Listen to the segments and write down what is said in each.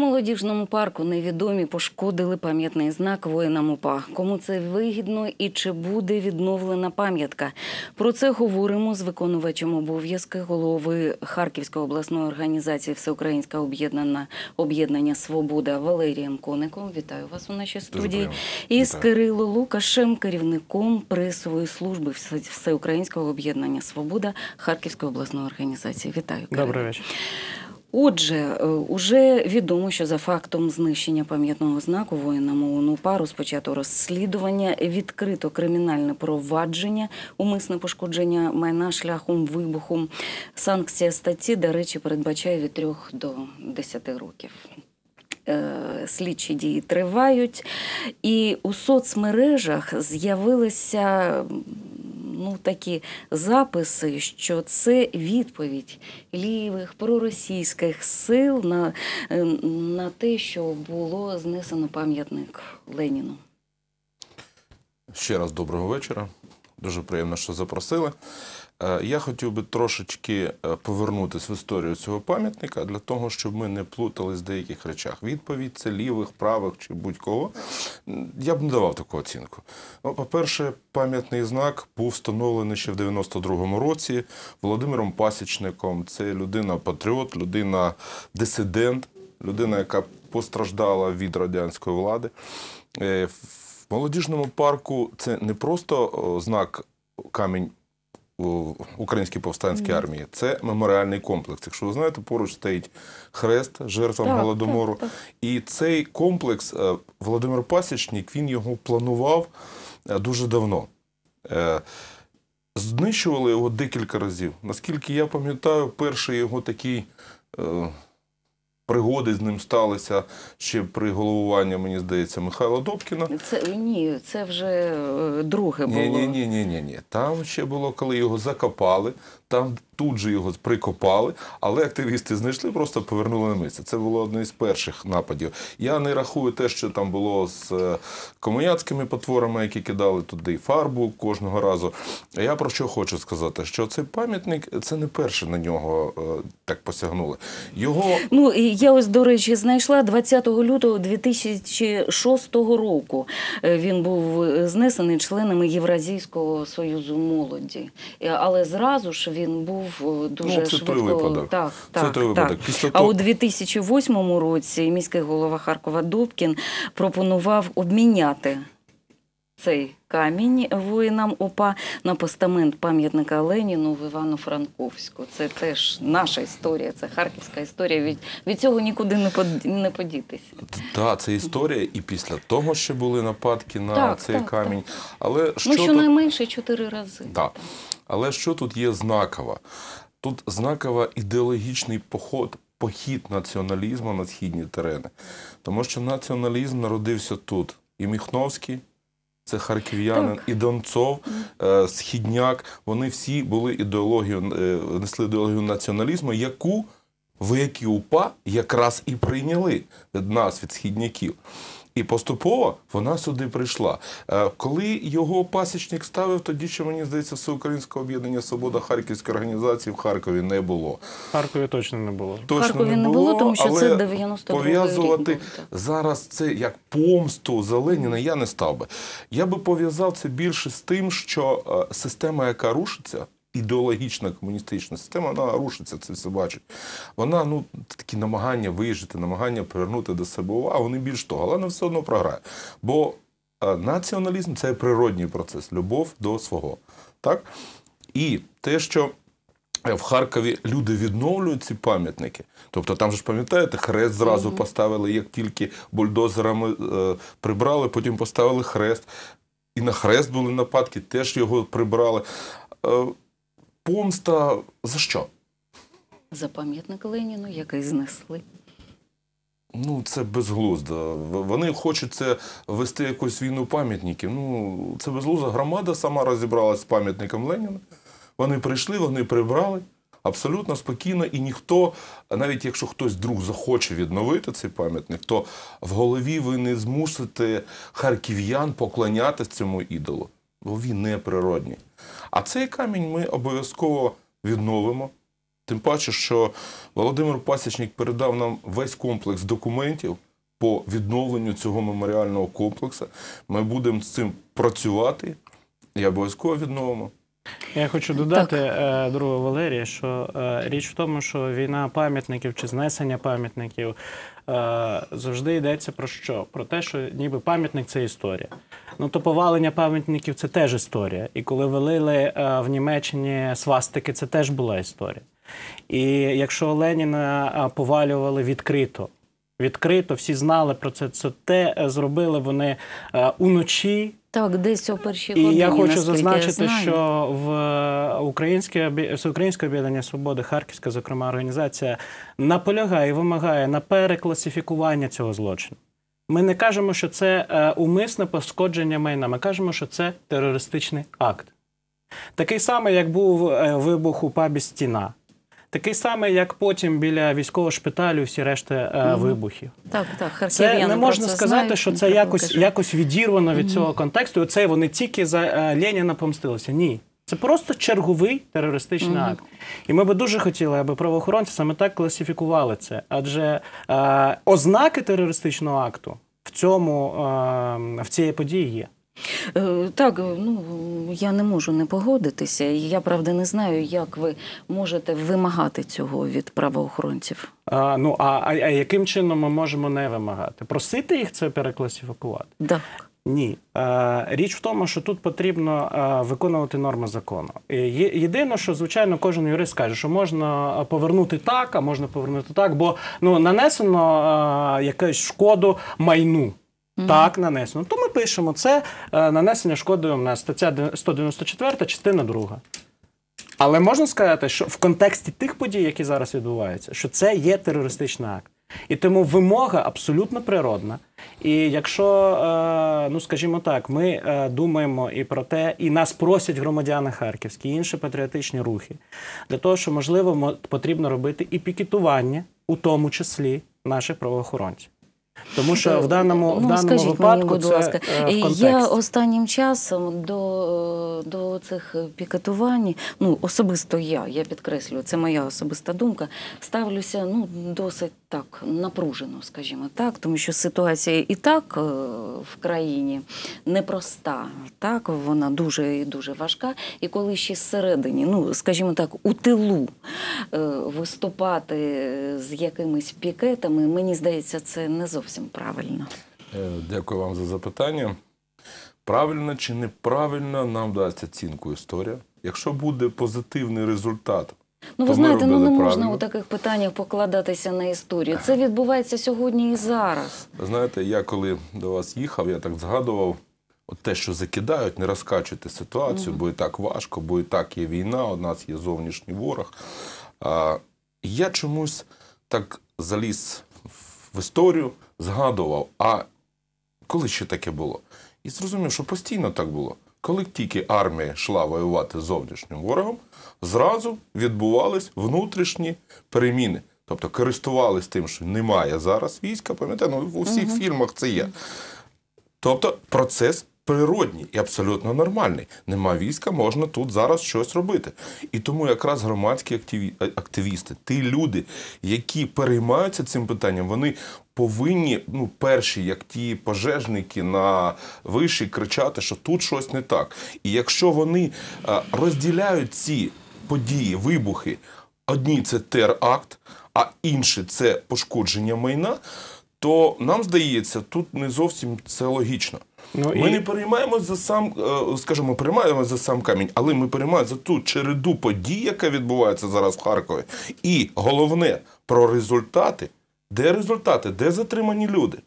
молодіжному парку невідомі пошкодили пам'ятний знак воїнам УПА. Кому це вигідно і чи буде відновлена пам'ятка? Про це говоримо з виконувачем обов'язки голови Харківської обласної організації Всеукраїнська об'єднана об'єднання Свобода Валерієм Коником. Вітаю вас у нашій студії. І з. Кирило Лукашем, керівником пресової служби Всеукраїнського об'єднання Свобода Харківської обласної організації. Вітаю. Кирило. Добрий вечір. Отже, е, уже відомо, що за фактом знищення пам'ятного знаку воїнам ОУН УПА розпочато розслідування, відкрито кримінальне провадження, умисне пошкодження майна шляхом вибуху. Санкція статті, до речі, передбачає від 3 до 10 років. Е, Слідчі дії тривають, і у соцмережах з'явилися ну, такі записи, що це відповідь лівих проросійських сил на, е, на те, що було знесено пам'ятник Леніну. Ще раз доброго вечора. Дуже приємно, що запросили. Е, Я хотів би трошечки е, повернутися в історію цього пам'ятника для того, щоб ми не плутались в деяких речах. Відповідь це лівих, правих чи будь-кого. Я б не давав таку оцінку. Ну, по-перше, пам'ятний знак був встановлений ще в 92-му році Володимиром Пасічником. Це людина-патріот, людина-дисидент, людина, яка постраждала від радянської влади. Е, В молодіжному парку це не просто знак камінь Українській повстанській армії, це меморіальний комплекс. Якщо ви знаєте, поруч стоїть хрест жертвам Так, голодомору. так, так. І цей комплекс е, Володимир Пасічник він його планував е, дуже давно. Е, Знищували його декілька разів. Наскільки я пам'ятаю, перший його такий пригоди з ним сталися ще при головуванні, мені здається, Михайла Добкіна. Це ні, це вже е, друге було. Ні, ні, ні, ні, ні, ні. Там ще було, коли його закопали, там тут же його прикопали, але активісти знайшли, просто повернули на місце. Це було одне із перших нападів. Я не рахую те, що там було з е, комуняцькими потворами, які кидали туди фарбу кожного разу. Я про що хочу сказати? Що цей пам'ятник це не перше на нього е, так посягнули. Його Ну, і я ось, до речі, знайшла 20 лютого 2006 року. Е, Він був знесений членами Євразійського союзу молоді. Але зразу ж він був е, дуже Ну, це той швидко. випадок. Так, Це так, випадок. так. Після того... А у 2008 році міський голова Харкова Добкін пропонував обміняти. Цей камінь воїнам ОПА на постамент пам'ятника Леніну в Івано-Франковську. Це теж наша історія, це харківська історія. Від, від цього нікуди не под- не подітися. Так, це історія, і після того ще були нападки на Так, цей так, камінь. Але що ну, тут... щонайменше чотири рази. Так. Але що тут є знаково? Тут знаково ідеологічний поход, похід націоналізму на східні терени. Тому що націоналізм народився тут. І Міхновський, це харків'янин, і Донцов, е, Східняк. Вони всі були ідеологію, е, несли ідеологію націоналізму, яку вояки УПА якраз і прийняли від нас, від східняків. І поступово вона сюди прийшла. Е, Коли його пасічник ставив, тоді ще мені здається, всеукраїнського об'єднання Свобода Харківської організації в Харкові не було. В Харкові точно не було. Точно Харкові не було, тому що але це 92-й пов'язувати зараз це як помсту за Леніна я не став би. Я би пов'язав це більше з тим, що е, система, яка рушиться. Ідеологічна комуністична система, вона рушиться, це все бачить. Вона ну такі намагання вижити, намагання привернути до себе увагу, вони більш того, але вона все одно програє. Бо е, націоналізм це природній процес, любов до свого. Так? І те, що Е, в Харкові люди відновлюють ці пам'ятники. Тобто там же ж пам'ятаєте, хрест зразу поставили, як тільки бульдозерами е, прибрали, потім поставили хрест. І на хрест були нападки, теж його прибрали. Е, помста за що? За пам'ятник Леніну, який знесли. Ну, це безглуздо. Вони хочуть це вести якусь війну пам'ятників. Ну, це безглуздо. Громада сама розібралась з пам'ятником Леніна. Вони прийшли, вони прибрали абсолютно спокійно, і ніхто, навіть якщо хтось вдруг захоче відновити цей пам'ятник, то в голові ви не змусите харків'ян поклонятися цьому ідолу, він не природній. А цей камінь ми обов'язково відновимо. Тим паче, що Володимир Пасічник передав нам весь комплекс документів по відновленню цього меморіального комплексу. Ми будемо з цим працювати і обов'язково відновимо. Я хочу додати, е, друга Валерія, що е, річ в тому, що війна пам'ятників чи знесення пам'ятників е, завжди йдеться про що? Про те, що ніби пам'ятник це історія. Ну то повалення пам'ятників це теж історія. І коли валили е, в Німеччині свастики, це теж була історія. І якщо Леніна е, повалювали відкрито, відкрито, всі знали про це, це те е, зробили вони уночі. Так, десь о першій І я хочу зазначити, я що в Українське Всеукраїнське об'єднання свободи, Харківська, зокрема, організація наполягає і вимагає на перекласифікування цього злочину. Ми не кажемо, що це е, умисне пошкодження майна. Ми кажемо, що це терористичний акт. Такий самий, як був е, вибух у пабі Стіна. Такий самий, як потім біля військового шпиталю всі решта е, вибухів. Так, так, Це не можна це сказати, знають, що це якось, кажу. якось відірвано від цього контексту. І Оце вони тільки за е, Леніна помстилися. Ні. Це просто черговий терористичний акт. І ми би дуже хотіли, аби правоохоронці саме так класифікували це. Адже е, ознаки терористичного акту в цьому е, в цій події є. Е, Так, е, ну я не можу не погодитися. Я правда не знаю, як ви можете вимагати цього від правоохоронців. А, ну а, а, а яким чином ми можемо не вимагати? Просити їх це перекласифікувати? Так. Ні. Е, Річ в тому, що тут потрібно е, виконувати норми закону. Єдине, що звичайно кожен юрист каже, що можна повернути так, а можна повернути так, бо ну нанесено е, якусь шкоду майну. Так, нанесено. То ми пишемо це нанесення шкоди у нас стаття 194, частина 2. Але можна сказати, що в контексті тих подій, які зараз відбуваються, що це є терористичний акт. І тому вимога абсолютно природна. І якщо, е, ну скажімо так, ми е, думаємо і про те, і нас просять громадяни харківські, і інші патріотичні рухи, для того, що можливо мо- потрібно робити і пікетування, у тому числі наших правоохоронців. Тому що в даному, в ну, даному скажіть випадку мені, будь це ласка, е, в я останнім часом до, до цих пікетувань, ну особисто я, я підкреслюю, це моя особиста думка, ставлюся ну досить так напружено, скажімо так, тому що ситуація і так е, в країні непроста, так вона дуже і дуже важка. І коли ще зсередині, ну скажімо так, у тилу е, виступати з якимись пікетами, мені здається, це не зовсім правильно. Е, Дякую вам за запитання. Правильно чи неправильно нам дасть оцінку історія. Якщо буде позитивний результат, Ну, ви знаєте, ну не можна у таких питаннях покладатися на історію. Це відбувається сьогодні і зараз. Знаєте, я коли до вас їхав, я так згадував, от те, що закидають, не розкачуйте ситуацію, бо і так важко, бо і так є війна, у нас є зовнішній ворог. А, я чомусь так заліз в історію, згадував, а коли ще таке було? І зрозумів, що постійно так було. Коли тільки армія йшла воювати з зовнішнім ворогом, зразу відбувались внутрішні переміни. Тобто користувались тим, що немає зараз війська, пам'ятаєте, ну, у всіх фільмах це є. Тобто процес природній і абсолютно нормальний. Нема війська, можна тут зараз щось робити. І тому якраз громадські активі- активісти, ті люди, які переймаються цим питанням, вони повинні, ну, перші, як ті пожежники на виші, кричати, що тут щось не так. І якщо вони е, розділяють ці події, вибухи, одні це теракт, а інші це пошкодження майна, то нам здається, тут не зовсім це логічно. Ну, ми і- не переймаємося за сам, е, скажімо, переймаємося за сам камінь, але ми переймаємося за ту череду подій, яка відбувається зараз в Харкові. І головне про результати. Де результати? Де затримані люди?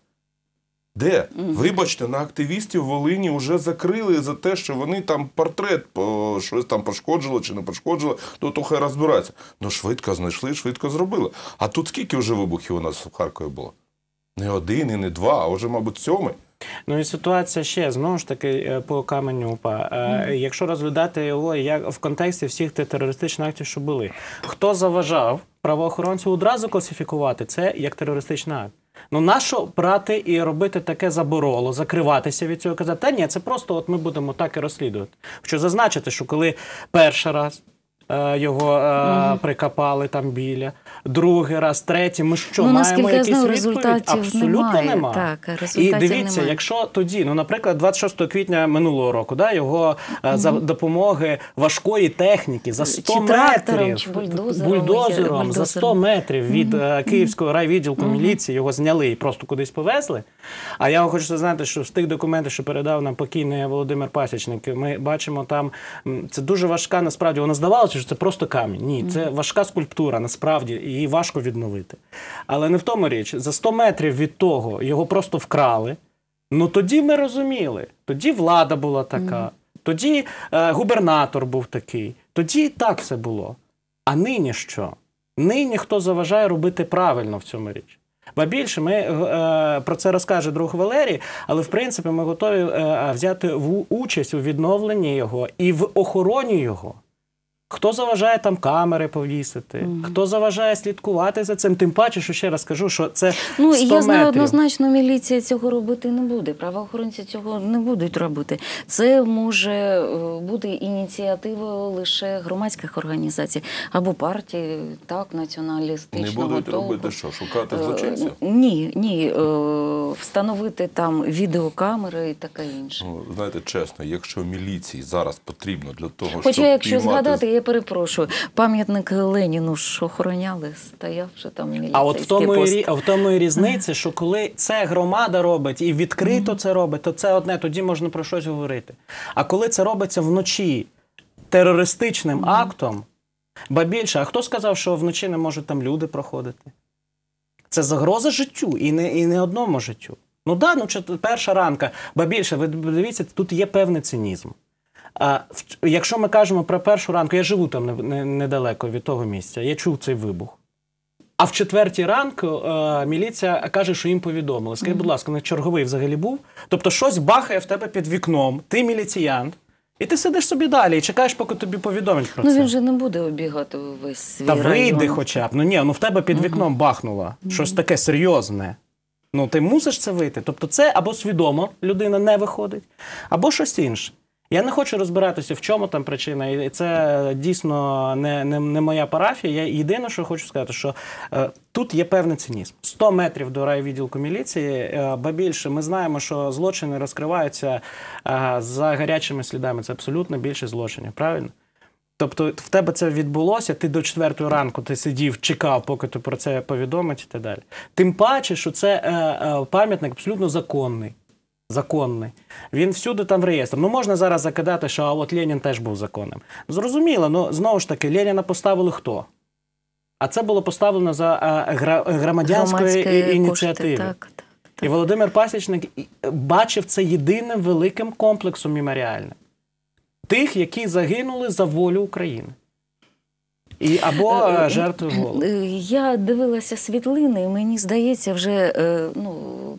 Де? Вибачте, на активістів Волині вже закрили за те, що вони там портрет по, щось там пошкоджили чи не пошкоджили, то, то хай розбираються. Ну швидко знайшли, швидко зробили. А тут скільки вже вибухів у нас в Харкові було? Не один і не два, а вже, мабуть, сьомий. Ну і ситуація ще знову ж таки е, по каменю упа. Е, Якщо розглядати його як в контексті всіх тих терористичних актів, що були, хто заважав правоохоронцю одразу класифікувати це як терористичний акт? Ну нащо брати і робити таке забороло, закриватися від цього, казати, та ні, це просто от ми будемо так і розслідувати. Хочу зазначити, що коли перший раз е, його е, прикопали там біля. Другий раз, третій. Ми що, Ну, маємо якісь знаю, відповідь? результатів Абсолютно немає. немає. Так, І дивіться, немає. якщо тоді, ну, наприклад, 26 квітня минулого року, да, його е, за допомоги важкої техніки за 100 Чи метрів чи бульдозером, бульдозером за 100 метрів від е, Київського райвідділку міліції його зняли і просто кудись повезли. А я хочу знати, що з тих документів, що передав нам покійний Володимир Пасічник, ми бачимо там це дуже важка. Насправді вона здавалося, що це просто камінь. Ні, це важка скульптура. Насправді її важко відновити. Але не в тому річ. За 100 метрів від того його просто вкрали. Ну тоді ми розуміли. Тоді влада була така, тоді е, губернатор був такий, тоді так все було. А нині що? Нині хто заважає робити правильно в цьому річ? Ба більше ми е, про це розкаже друг Валерій, але в принципі ми готові е, взяти в участь у відновленні його і в охороні його. Хто заважає там камери повісити, хто заважає слідкувати за цим, тим паче, що ще раз кажу, що це Ну 100 я знаю метрів. однозначно, міліція цього робити не буде. Правоохоронці цього не будуть робити. Це може е, бути ініціативою лише громадських організацій або партії, так, Не будуть толку. робити що? Шукати Е, злочинців? Ні, ні, е, встановити там відеокамери і таке інше. Ну, знаєте, чесно, якщо міліції зараз потрібно для того, Хоча, щоб якщо піймати... згадати, я перепрошую, пам'ятник Леніну ж охороняли, стояв же там міліцейський А от в тому, і, пост. а в тому і різниця, що коли це громада робить і відкрито це робить, то це одне, тоді можна про щось говорити. А коли це робиться вночі терористичним актом, ба більше, а хто сказав, що вночі не можуть там люди проходити? Це загроза життю і не, і не одному життю. Ну да, ну перша ранка, ба більше, ви дивіться, тут є певний цинізм. А якщо ми кажемо про першу ранку, я живу там не- не- недалеко від того місця, я чув цей вибух. А в четвертій ранку е, міліція каже, що їм повідомили. Скажіть, будь ласка, не черговий взагалі був? Тобто щось бахає в тебе під вікном, ти міліціянт, і ти сидиш собі далі і чекаєш, поки тобі повідомлять про Ну це. він же не буде обігати весь свій Та вийди район. хоча б. Ну ні, ну в тебе під вікном бахнуло. Щось таке серйозне. Ну ти мусиш це вийти. Тобто, це або свідомо людина не виходить, або щось інше. Я не хочу розбиратися, в чому там причина, і це дійсно не, не, не моя парафія. Я єдине, що хочу сказати, що е, тут є певний цинізм. 100 метрів до райвідділку міліції, е, ба більше ми знаємо, що злочини розкриваються е, за гарячими слідами. Це абсолютно більше злочинів, правильно? Тобто в тебе це відбулося, ти до четвертої ранку ти сидів, чекав, поки ти про це повідомить і так далі. Тим паче, що це е, е, пам'ятник абсолютно законний. Законний. Він всюди там в реєстрі. Ну можна зараз закидати, що а от Ленін теж був законним. Зрозуміло, ну знову ж таки, Леніна поставили хто? А це було поставлено за громадянської Громадські ініціативи. Кошти, так, так, так. І Володимир Пасічник бачив це єдиним великим комплексом меморіальним. Тих, які загинули за волю України. І, або е, жертви голоду. Е, Я дивилася світлини, і мені здається, вже е, ну,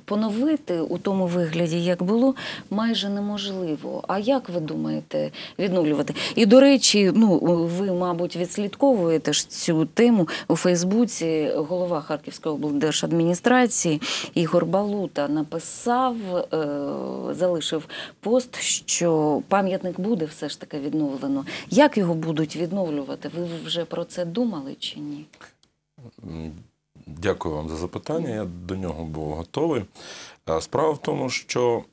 поновити у тому вигляді, як було, майже неможливо. А як ви думаєте відновлювати? І до речі, ну ви, мабуть, відслідковуєте ж цю тему у Фейсбуці. Голова Харківської облдержадміністрації Ігор Балута написав, е, залишив пост, що пам'ятник буде все ж таки відновлено. Як його будуть відновлювати? Ви вже про це думали чи ні? Дякую вам за запитання. Я до нього був готовий. Справа в тому, що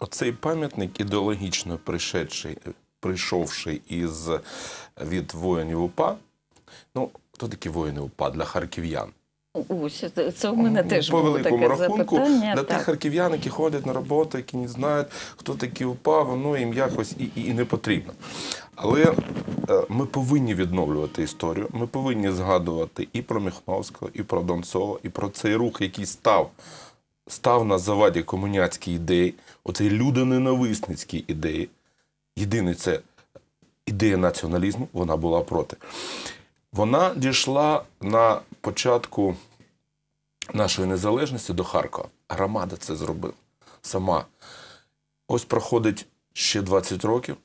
оцей пам'ятник ідеологічно прийшедший, прийшовший із від воїнів УПА. Ну, хто такі воїни УПА для харків'ян? Ось це- у мене теж по було великому таке рахунку запитання. для так. тих харків'ян, які ходять на роботу, які не знають, хто такі УПА, воно їм якось і, і, і не потрібно. Але е, ми повинні відновлювати історію. Ми повинні згадувати і про Міхновського, і про Донцова, і про цей рух, який став. Став на заваді комуняцькій ідеї, оцей людоненависницькій ідеї. Єдине це ідея націоналізму, вона була проти. Вона дійшла на початку нашої незалежності до Харкова. Громада це зробила сама. Ось проходить ще 20 років.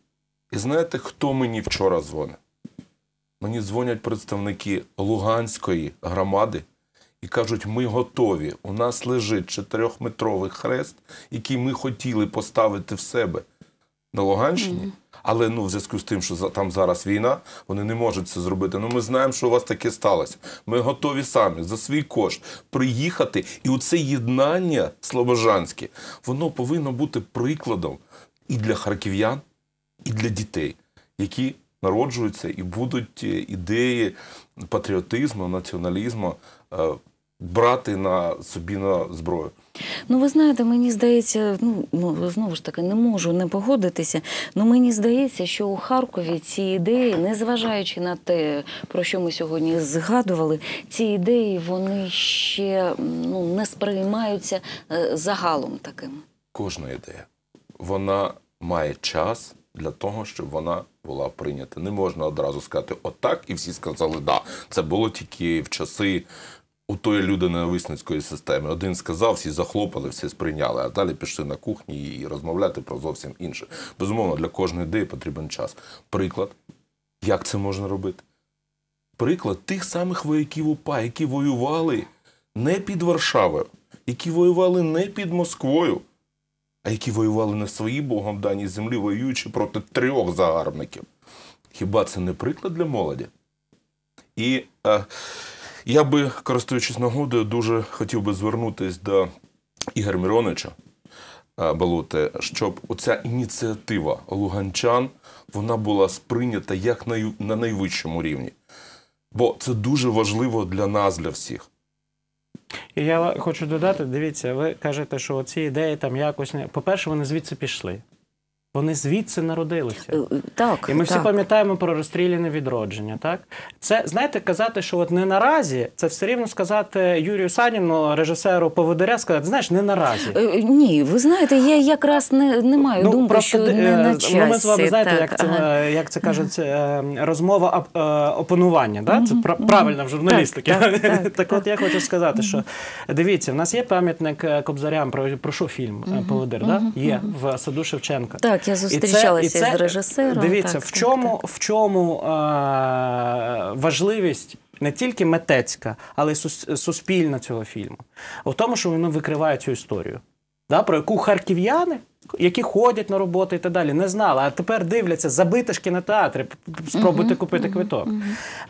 І знаєте, хто мені вчора дзвонить? Мені дзвонять представники Луганської громади і кажуть, ми готові. У нас лежить чотирьохметровий хрест, який ми хотіли поставити в себе на Луганщині. Але ну, в зв'язку з тим, що там зараз війна, вони не можуть це зробити. Ну ми знаємо, що у вас таке сталося. Ми готові самі за свій кошт приїхати. І оце єднання слобожанське, воно повинно бути прикладом і для харків'ян, і для дітей, які народжуються і будуть е, ідеї патріотизму, націоналізму е, брати на собі на зброю. Ну, ви знаєте, мені здається, ну ну, знову ж таки не можу не погодитися. Ну мені здається, що у Харкові ці ідеї, незважаючи на те, про що ми сьогодні згадували, ці ідеї вони ще ну не сприймаються е, загалом таким. Кожна ідея, вона має час для того, щоб вона була прийнята. Не можна одразу сказати отак, і всі сказали да. Це було тільки в часи у тої людиноненависницької системи. Один сказав, всі захлопали, всі сприйняли, а далі пішли на кухні і розмовляти про зовсім інше. Безумовно, для кожної ідеї потрібен час. Приклад, як це можна робити? Приклад тих самих вояків УПА, які воювали не під Варшавою, які воювали не під Москвою, а які воювали на своїй Богом даній землі, воюючи проти трьох загарбників. Хіба це не приклад для молоді? І е, я би, користуючись нагодою, дуже хотів би звернутися до Ігоря Миронича е, щоб оця ініціатива луганчан вона була сприйнята як на найвищому рівні. Бо це дуже важливо для нас, для всіх. І я хочу додати: дивіться, ви кажете, що ці ідеї там якось не. По-перше, вони звідси пішли. Вони звідси народилися. Е, е, Так, І ми всі так. пам'ятаємо про розстріляне відродження. Так це знаєте, казати, що от не наразі, це все рівно сказати Юрію Саніну, режисеру поводиря, сказати, знаєш, не наразі. Е, Ні, ви знаєте, я якраз не, не маю думки, що де- не на ну, ми з вами знаєте, так, як це ага. як це кажуть, розмова оп- опонування. Да? Це пра- правильно в журналістики. Так, так, так, Так от я хочу сказати, що дивіться, в нас є пам'ятник Кобзарям про, про що фільм е, Поводир, да? є в саду Шевченка. Так, я І це- зустрічалася і це- з режисером. Дивіться, так, в чому, так. В чому е, важливість не тільки митецька, але й суспільна цього фільму. У тому, що воно викриває цю історію, да, про яку харків'яни, які ходять на роботу і так далі, не знали. А тепер дивляться, забити ж кінотеатри, спробуйте купити квиток.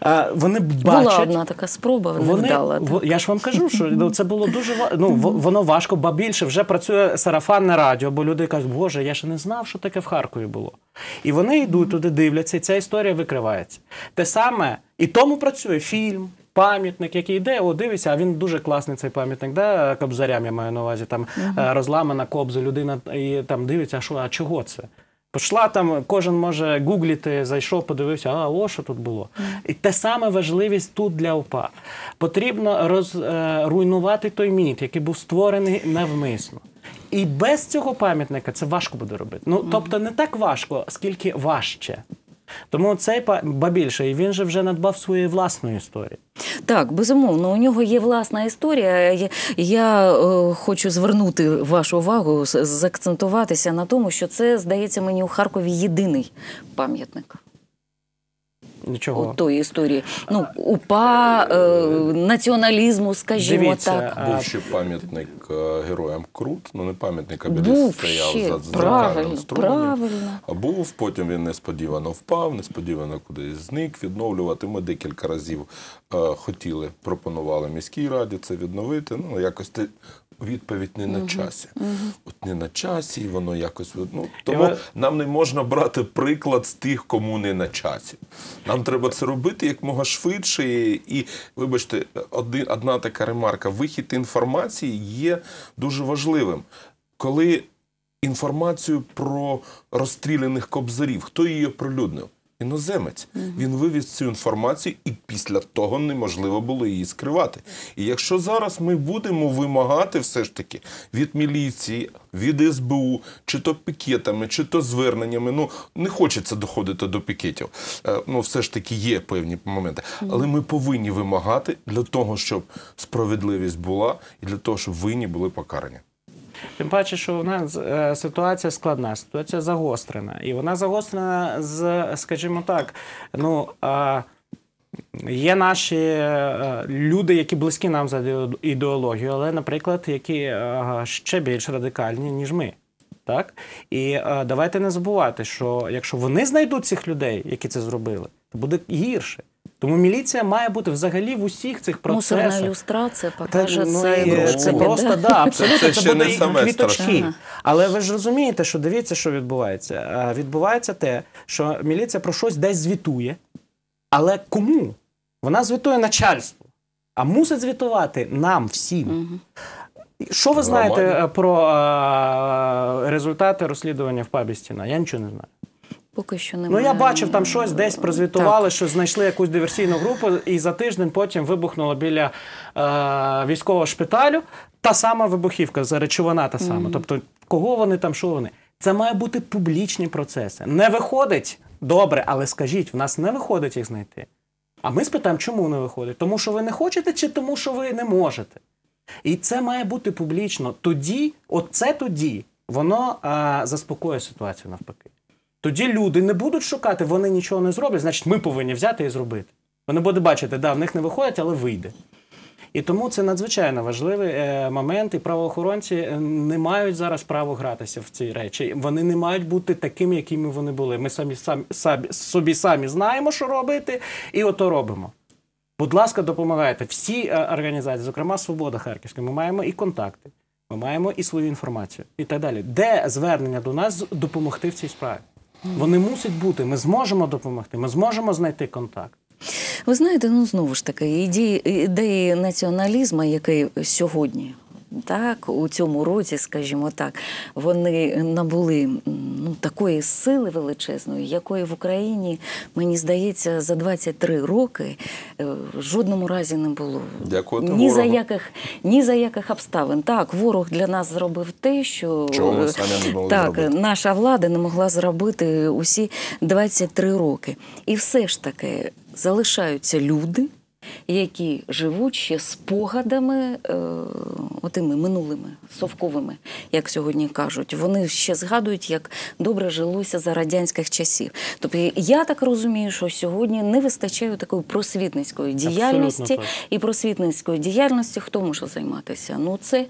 Е, вони Була одна така спроба, не Вони, вдала. во- я ж вам кажу, що ну, це було дуже ну, во- воно важко, ба більше вже працює сарафанне радіо, бо люди кажуть, боже, я ще не знав, що таке в Харкові було. І вони йдуть туди, дивляться, і ця історія викривається. Те саме, і тому працює фільм. Пам'ятник, який йде, о, дивися, а він дуже класний цей пам'ятник, да, кобзарям я маю на увазі. Там е, розламана кобза, людина і там дивиться, а що, а чого це? Пішла там, кожен може гугліти, зайшов, подивився, а о, що тут було. І те саме важливість тут для ОПА. Потрібно роз, е, той міф, який був створений навмисно. І без цього пам'ятника це важко буде робити. Ну, тобто не так важко, скільки важче. Тому цей ба більше, і він же вже надбав своєї власної історії. Так, безумовно, у нього є власна історія. Я, е, хочу звернути вашу увагу, заакцентуватися на тому, що це, здається, мені у Харкові єдиний пам'ятник. Нічого. От тої історії. Ну, упа, е, націоналізму, скажімо Дивіться, так. а, Був ще пам'ятник е, героям Крут, ну не пам'ятник, а Був стояв ще, за, правильно, правильно. А був, потім він несподівано впав, несподівано кудись зник, відновлювати. Ми декілька разів е, хотіли, пропонували міській раді це відновити. Ну, якось відповідь не на часі. От не на часі, і воно якось. Ну, тому нам не можна брати приклад з тих, кому не на часі. Нам треба це робити якмога швидше. І, і вибачте, один, одна така ремарка: вихід інформації є дуже важливим. Коли інформацію про розстріляних кобзарів, хто її оприлюднив? Іноземець. Він вивіз цю інформацію, і після того неможливо було її скривати. І якщо зараз ми будемо вимагати все ж таки від міліції, від СБУ, чи то пікетами, чи то зверненнями, ну не хочеться доходити до пікетів. Е, Ну, все ж таки є певні моменти. Але ми повинні вимагати для того, щоб справедливість була, і для того, щоб винні були покарані. Тим паче, що у нас е, ситуація складна, ситуація загострена. І вона загострена з, скажімо так, ну. Є наші е, люди, які близькі нам за ідеологію, але, наприклад, які е, ще більш радикальні, ніж ми. Так? І давайте не забувати, що якщо вони знайдуть цих людей, які це зробили, то буде гірше. Тому міліція має бути взагалі в усіх цих Мусорна процесах. ілюстрація Та, покаже ну, це і, ігрушками, це просто да? абсолютно Це це, ще буде не саме квіточки. Ага. Але ви ж розумієте, що дивіться, що відбувається. Е, Відбувається те, що міліція про щось десь звітує, але кому? Вона звітує начальству, а мусить звітувати нам всім. Що ви знаєте е, про е, результати розслідування в пабі стіна? Я нічого не знаю. Поки що немає. Ну я бачив там щось, десь прозвітували, що знайшли якусь диверсійну групу, і за тиждень потім вибухнуло біля е, військового шпиталю та сама вибухівка, речовина та сама. Тобто, кого вони там, що вони? Це має бути публічні процеси. Не виходить добре, але скажіть, в нас не виходить їх знайти. А ми спитаємо, чому не виходить? Тому що ви не хочете, чи тому, що ви не можете. І це має бути публічно. Тоді, оце тоді, воно а, заспокоює ситуацію навпаки. Тоді люди не будуть шукати, вони нічого не зроблять, значить, ми повинні взяти і зробити. Вони будуть бачити, да, в них не виходить, але вийде. І тому це надзвичайно важливий е, момент, і правоохоронці е, не мають зараз право гратися в ці речі. Вони не мають бути такими, якими вони були. Ми самі, самі, самі собі самі знаємо, що робити, і ото робимо. Будь ласка, допомагайте. Всі е, організації, зокрема Свобода Харківська, ми маємо і контакти, ми маємо і свою інформацію, і так далі. Де звернення до нас допомогти в цій справі? Вони мусять бути. Ми зможемо допомогти, ми зможемо знайти контакт. Ви знаєте, ну знову ж таки, ідеї, ідеї націоналізму, який сьогодні. Так, у цьому році, скажімо так, вони набули ну, такої сили величезної, якої в Україні, мені здається, за 23 роки е, в жодному разі не було. Дякувати ні за яких ні за яких обставин. Так, ворог для нас зробив те, що Чого ми е, самі не могли так, зробити. наша влада не могла зробити усі 23 роки. І все ж таки залишаються люди, які живуть ще спогадами, е, отими минулими, совковими, як сьогодні кажуть. Вони ще згадують, як добре жилося за радянських часів. Тобто я так розумію, що сьогодні не вистачає такої просвітницької діяльності і просвітницької діяльності. Хто може займатися? Ну це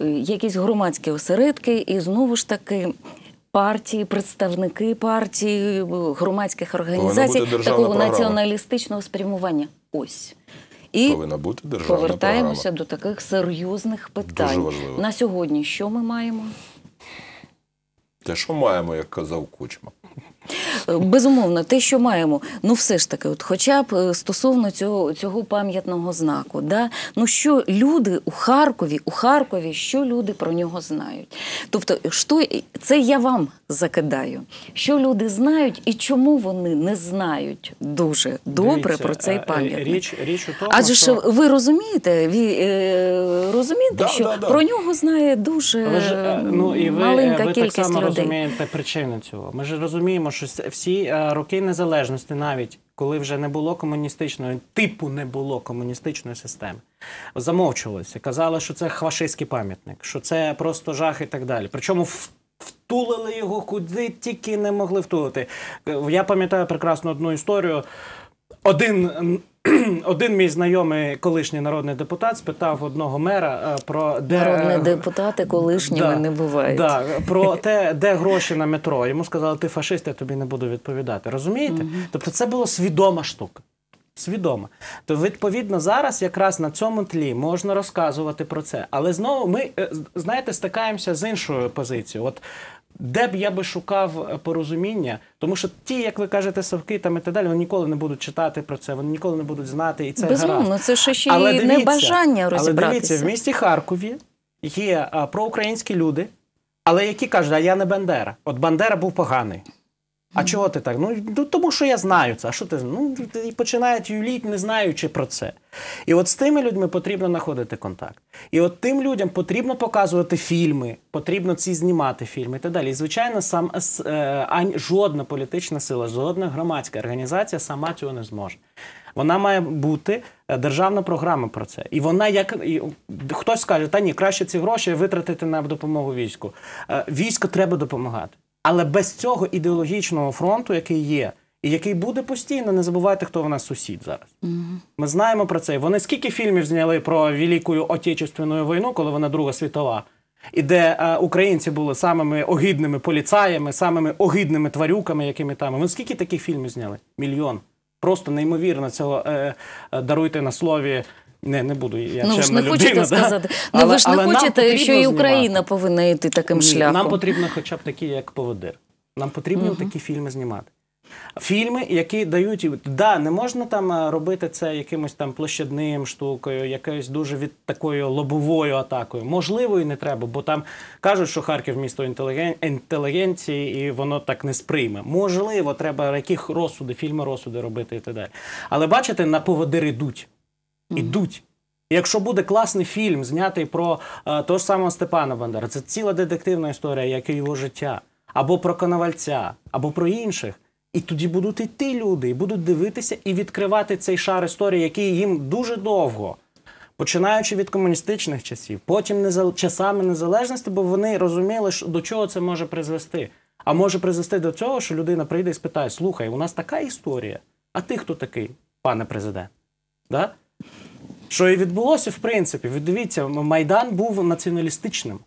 е, якісь громадські осередки, і знову ж таки. Партії, представники партії, громадських організацій такого програма. націоналістичного спрямування. Ось. І Повинна бути державна повертаємося програма. до таких серйозних питань. Дуже важливо. На сьогодні що ми маємо? Те, що маємо, як казав Кучма. Е, Безумовно, те, що маємо, ну все ж таки, от хоча б е, стосовно цього, цього пам'ятного знаку, да? ну що люди у Харкові, у Харкові, що люди про нього знають? Тобто, що, це я вам закидаю. Що люди знають і чому вони не знають дуже добре Дивіться, про цей е, пам'ятник? Річ, річ у тому, Адже що... ви розумієте, ви е, розумієте, Да, що да, да. про нього знає дуже Ви ж, е, ну, і ви, маленька е, ви кількість так само людей. розумієте причини цього. Ми ж розуміємо, що всі е, роки незалежності, навіть коли вже не було комуністичної, типу не було комуністичної системи, замовчувалися. Казали, що це хвашистський пам'ятник, що це просто жах і так далі. Причому втулили його куди тільки не могли втулити. Е, Я пам'ятаю прекрасно одну історію. Один, один мій знайомий колишній народний депутат спитав одного мера е, про де Народні депутати колишніми не бувають. Да, про те, де гроші на метро. Йому сказали, ти фашист, я тобі не буду відповідати. Розумієте? Тобто це була свідома штука. Свідома. То відповідно зараз якраз на цьому тлі можна розказувати про це. Але знову ми е, знаєте, стикаємося з іншою позицією. От де б я би шукав е, порозуміння, тому що ті, як ви кажете, совки там і так далі, вони ніколи не будуть читати про це, вони ніколи не будуть знати, і це Безумовно, гаразд. це ще ще Але дивіться, небажання Але розібратися. дивіться, в місті Харкові є а, проукраїнські люди, але які кажуть, а я не Бандера. От Бандера був поганий. А чого ти так? Ну, ну тому що я знаю це. А що ти ну і починають юліть, не знаючи про це. І от з тими людьми потрібно знаходити контакт. І от тим людям потрібно показувати фільми, потрібно ці знімати фільми і так далі. І звичайно, сам с- е, жодна політична сила, жодна громадська організація сама цього не зможе. Вона має бути е, державна програма про це. І вона як і, хтось скаже, та ні, краще ці гроші витратити на допомогу війську. Е, Війську треба допомагати. Але без цього ідеологічного фронту, який є, і який буде постійно, не забувайте, хто в нас сусід зараз. Ми знаємо про це. Вони скільки фільмів зняли про Велику Отечественну війну, коли вона Друга світова. І де е, українці були самими огидними поліцаями, самими огидними тварюками, якими там. Ви скільки таких фільмів зняли? Мільйон. Просто неймовірно цього е, е, даруйте на слові. Не, не буду. Я ну ж не людина, хочете да? сказати. Ну Але- ви ж не хочете, що і Україна знімати. повинна йти таким Ні, шляхом. Нам потрібно хоча б такі, як поводир. Нам потрібно такі фільми знімати. Фільми, які дають да, не можна там е, робити це якимось там площадним штукою, якоюсь дуже від такою лобовою атакою. Можливо, і не треба, бо там кажуть, що Харків місто інтеліген... інтелігенції, і воно так не сприйме. Можливо, треба яких розсуди, фільми розсуди робити і так далі. Але бачите, на поводир ідуть. Ідуть. Якщо буде класний фільм, знятий про е, того ж самого Степана Бандера, це ціла детективна історія, як і його життя, або про Коновальця, або про інших. І тоді будуть йти люди, і будуть дивитися і відкривати цей шар історії, який їм дуже довго, починаючи від комуністичних часів, потім незал... часами незалежності, бо вони розуміли, що- до чого це може призвести. А може призвести до цього, що людина прийде і спитає: слухай, у нас така історія, а ти хто такий, пане президент? Да? Що і відбулося, в принципі. Ви дивіться, Майдан був націоналістичним.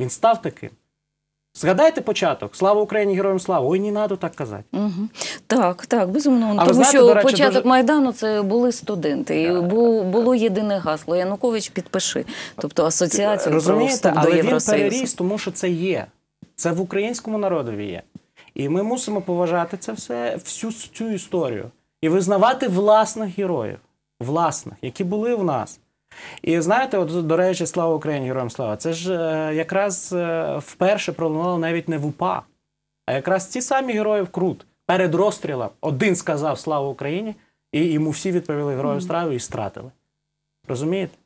Він став таким. Згадайте початок. Слава Україні, героям слава! Ой, не треба так казати. Мгм. Так, так, безумовно. А Тому знаєте, що речі, початок дуже- Майдану це були студенти. І бу- було єдине гасло Янукович підпиши. Тобто асоціацію про Розумієте, до але він Євросоюзу. переріс, тому що це є. Це в українському народові є. І ми мусимо поважати це все, всю цю історію. І визнавати власних героїв, власних, які були в нас. І знаєте, от до речі, слава Україні, героям слава. Це ж е, якраз е, вперше пролунало навіть не в УПА, а якраз ті самі герої в Крут. Перед розстрілом один сказав Слава Україні, і йому всі відповіли героїв слави і стратили. Розумієте?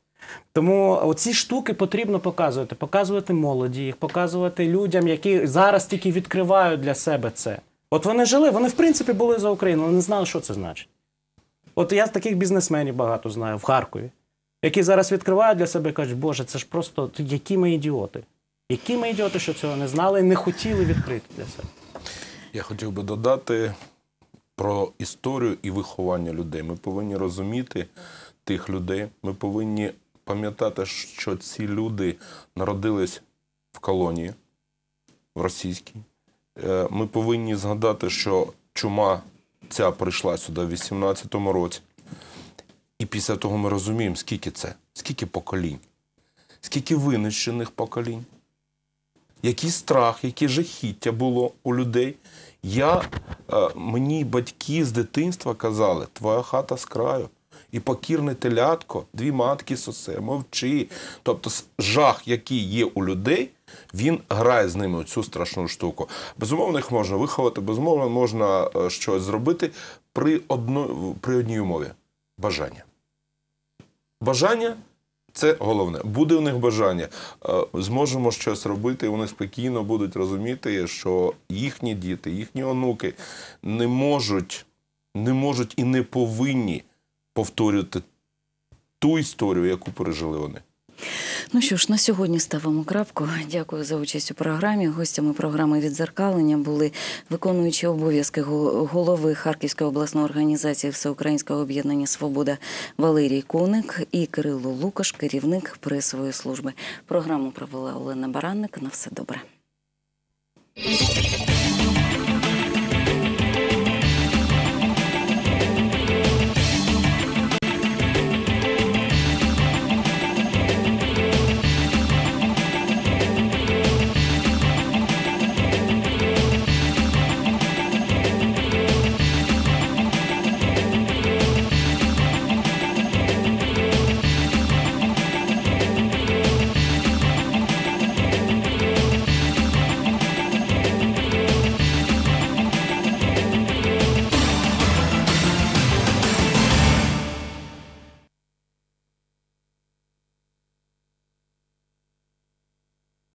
Тому оці штуки потрібно показувати, показувати молоді, їх показувати людям, які зараз тільки відкривають для себе це. От вони жили, вони в принципі були за Україну, вони не знали, що це значить. От я з таких бізнесменів багато знаю в Харкові, які зараз відкривають для себе і кажуть, Боже, це ж просто які ми ідіоти. Які ми ідіоти, що цього не знали і не хотіли відкрити для себе. Я хотів би додати про історію і виховання людей. Ми повинні розуміти тих людей. Ми повинні пам'ятати, що ці люди народились в колонії в російській. Е, Ми повинні згадати, що чума ця прийшла сюди в 18-му році. І після того ми розуміємо, скільки це, скільки поколінь, скільки винищених поколінь який страх, яке жахіття було у людей. Я, е, мені батьки з дитинства казали, твоя хата з краю. І покірне телятко, дві матки сосе, мовчи. Тобто жах, який є у людей, він грає з ними цю страшну штуку. Безумовно, їх можна виховати, безумовно, можна е, щось зробити при, одно, при одній умові бажання. Бажання це головне. Буде у них бажання. Е, Зможемо щось робити, і вони спокійно будуть розуміти, що їхні діти, їхні онуки не можуть, не можуть і не повинні повторювати ту історію, яку пережили вони. Ну що ж, на сьогодні ставимо крапку. Дякую за участь у програмі. Гостями програми відзеркалення були виконуючі обов'язки голови Харківської обласної організації Всеукраїнського об'єднання Свобода Валерій Коник і Кирило Лукаш, керівник пресової служби. Програму провела Олена Баранник. На все добре.